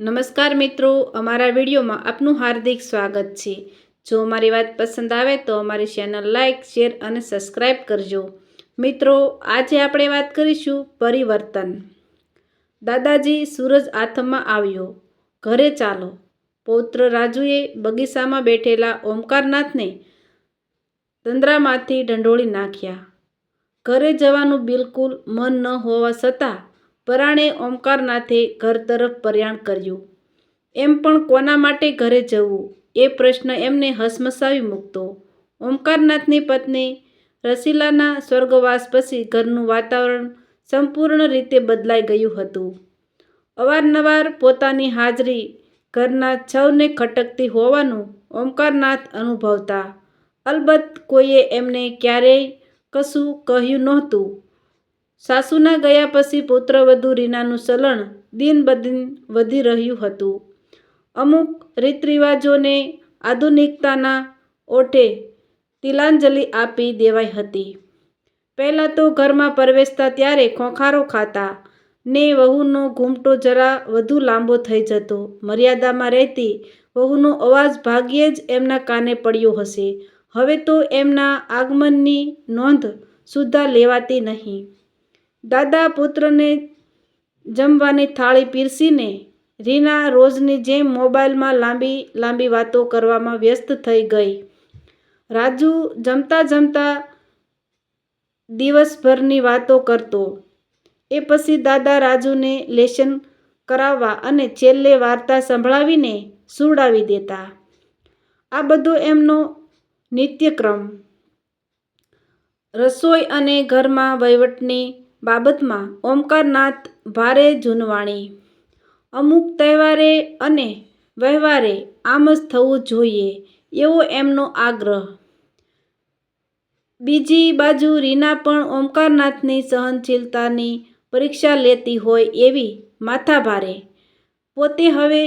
નમસ્કાર મિત્રો, અમારા વિડીયોમાં આપનું હાર્દિક સ્વાગત છે. જો અમારી વાત પસંદ આવે તો અમારી ચેનલ લાઇક શેર અને સબસ્ક્રાઈબ કરજો. મિત્રો, આજે આપણે વાત કરીશું પરિવર્તન. દાદાજી સૂરજ આથમમાં આવ્યો. ઘરે ચાલો. પૌત્ર રાજુએ બગીચામાં બેઠેલા ઓમકારનાથને તંદ્રામાંથી ઢંઢોળી નાખ્યા. ઘરે જવાનું બિલકુલ મન ન હોવા છતાં પરાણે ઓમકારનાથે ઘર તરફ પ્રયાણ કર્યું. એમ પણ કોના માટે ઘરે જવું? એ પ્રશ્ન એમને હસમસાવી મૂકતો. ઓમકારનાથની પત્ની રસીલાના સ્વર્ગવાસ પછી ઘરનું વાતાવરણ સંપૂર્ણ રીતે બદલાઈ ગયું હતું. અવારનવાર પોતાની હાજરી ઘરના છવને ખટકતી હોવાનું ઓમકારનાથ અનુભવતા. અલબત્ત કોઈએ એમને ક્યારેય કશું કહ્યું નહોતું. સાસુના ગયા પછી પુત્રવધુ રીનાનું ચલણ દિન બદિન વધી રહ્યું હતું. અમુક રીતરિવાજોને આધુનિકતાના ઓઠે તિલાંજલિ આપી દેવાઈ હતી. પહેલાં તો ઘરમાં પ્રવેશતા ત્યારે ખોખારો ખાતા ને વહુનો ઘૂમટો જરા વધુ લાંબો થઈ જતો. મર્યાદામાં રહેતી વહુનો અવાજ ભાગ્યે જ એમના કાને પડ્યો હશે. હવે તો એમના આગમનની નોંધ સુદ્ધા લેવાતી નહીં. દાદા પુત્રને જમવાની થાળી પીરસીને રીના રોજની જેમ મોબાઈલમાં લાંબી લાંબી વાતો કરવામાં વ્યસ્ત થઈ ગઈ. રાજુ જમતા જમતા દિવસભરની વાતો કરતો. એ પછી દાદા રાજુને લેશન કરાવવા અને છેલ્લે વાર્તા સંભળાવીને સુવડાવી દેતા. આ બધો એમનો નિત્યક્રમ. રસોઈ અને ઘરમાં વહીવટની બાબતમાં ઓમકારનાથ ભારે જૂનવાણી અમુક તહેવારે અને વહેવારે આમ જ થવું જોઈએ એવો એમનો આગ્રહ. બીજી બાજુ રીના પણ ઓમકારનાથની સહનશીલતાની પરીક્ષા લેતી હોય એવી માથાભારે પોતે હવે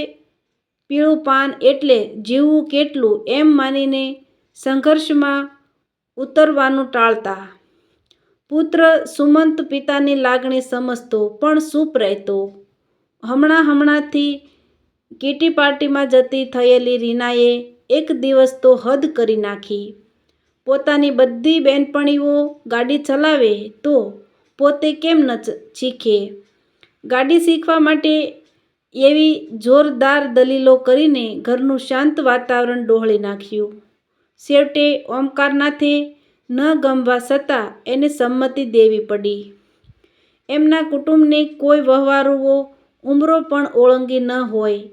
પીળું પાન એટલે જીવવું કેટલું એમ માનીને સંઘર્ષમાં ઉતરવાનું ટાળતા. પુત્ર સુમંત પિતાની લાગણી સમજતો, પણ સૂપ રહેતો. હમણાં હમણાંથી કીટી પાર્ટીમાં જતી થયેલી રીનાએ એક દિવસ તો હદ કરી નાખી. પોતાની બધી બહેનપણીઓ ગાડી ચલાવે તો પોતે કેમ ન શીખે? ગાડી શીખવા માટે એવી જોરદાર દલીલો કરીને ઘરનું શાંત વાતાવરણ ડોહળી નાખ્યું. છેવટે ઓમકારનાથે ન ગમવા છતાં એને સંમતિ દેવી પડી. એમના કુટુંબની કોઈ વહવારુઓ, ઉંમરો પણ ઓળંગી ન હોય.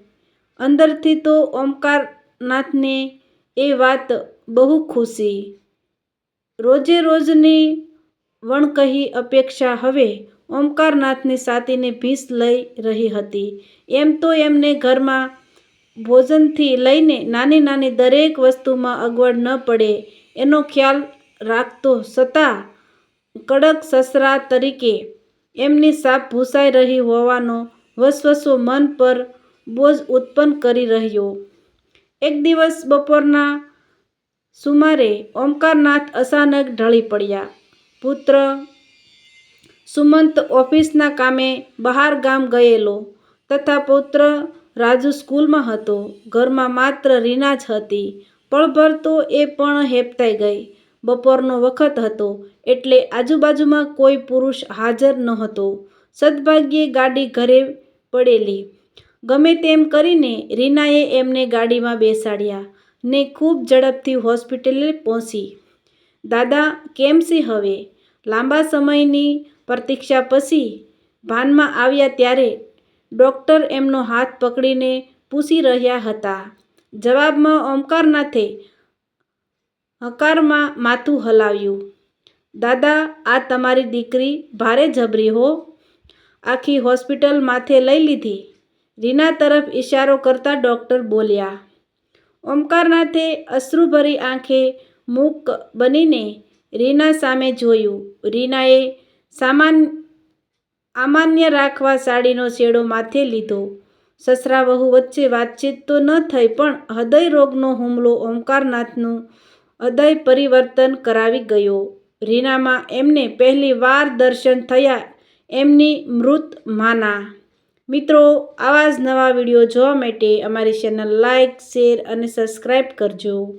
અંદરથી તો ઓમકારનાથને એ વાત બહુ ખુશી. રોજે રોજની વણકહી અપેક્ષા હવે ઓમકારનાથની સાતીને ભીંસ લઈ રહી હતી. એમ તો એમને ઘરમાં ભોજનથી લઈને નાની નાની દરેક વસ્તુમાં અગવડ ન પડે એનો ખ્યાલ રાખતો છતાં કડક સસરા તરીકે એમની સાપ ભૂંસાઈ રહી હોવાનો વસવસો મન પર બોજ ઉત્પન્ન કરી રહ્યો. એક દિવસ બપોરના સુમારે ઓમકારનાથ અચાનક ઢળી પડ્યા. પુત્ર સુમંત ઓફિસના કામે બહાર ગામ ગયેલો તથા પુત્ર રાજુ સ્કૂલમાં હતો. ઘરમાં માત્ર રીના જ હતી. પળભર તો એ પણ હેપતાઈ ગઈ. બપોરનો વખત હતો એટલે આજુબાજુમાં કોઈ પુરુષ હાજર નહોતો. સદભાગ્યે ગાડી ઘરે પડેલી. ગમે તેમ કરીને રીનાએ એમને ગાડીમાં બેસાડ્યા ને ખૂબ ઝડપથી હોસ્પિટલે પહોંચી. દાદા, કેમ છે હવે? લાંબા સમયની પ્રતીક્ષા પછી ભાનમાં આવ્યા ત્યારે ડૉક્ટર એમનો હાથ પકડીને પૂછી રહ્યા હતા. જવાબમાં ઓમકારનાથે હકારમાં માથું હલાવ્યું. દાદા, આ તમારી દીકરી ભારે જબરી હો. આખી હોસ્પિટલ માથે લઈ લીધી. રીના તરફ ઇશારો કરતા ડૉક્ટર બોલ્યા. ઓમકારનાથે અશ્રુભરી આંખે મૂક બનીને રીના સામે જોયું. રીનાએ સામાન, આમાન્ય રાખવા સાડીનો છેડો માથે લીધો. સસરા વહુ વચ્ચે વાતચીત તો ન થઈ પણ હૃદય રોગનો હુમલો ઓમકારનાથનું હૃદય પરિવર્તન કરાવી ગયો. રીનામાં એમને પહેલી વાર દર્શન થયા એમની મૃત માના. મિત્રો, આવા જ નવા વીડિયો જોવા માટે અમારી ચેનલ લાઇક શેર અને સબસ્ક્રાઈબ કરજો.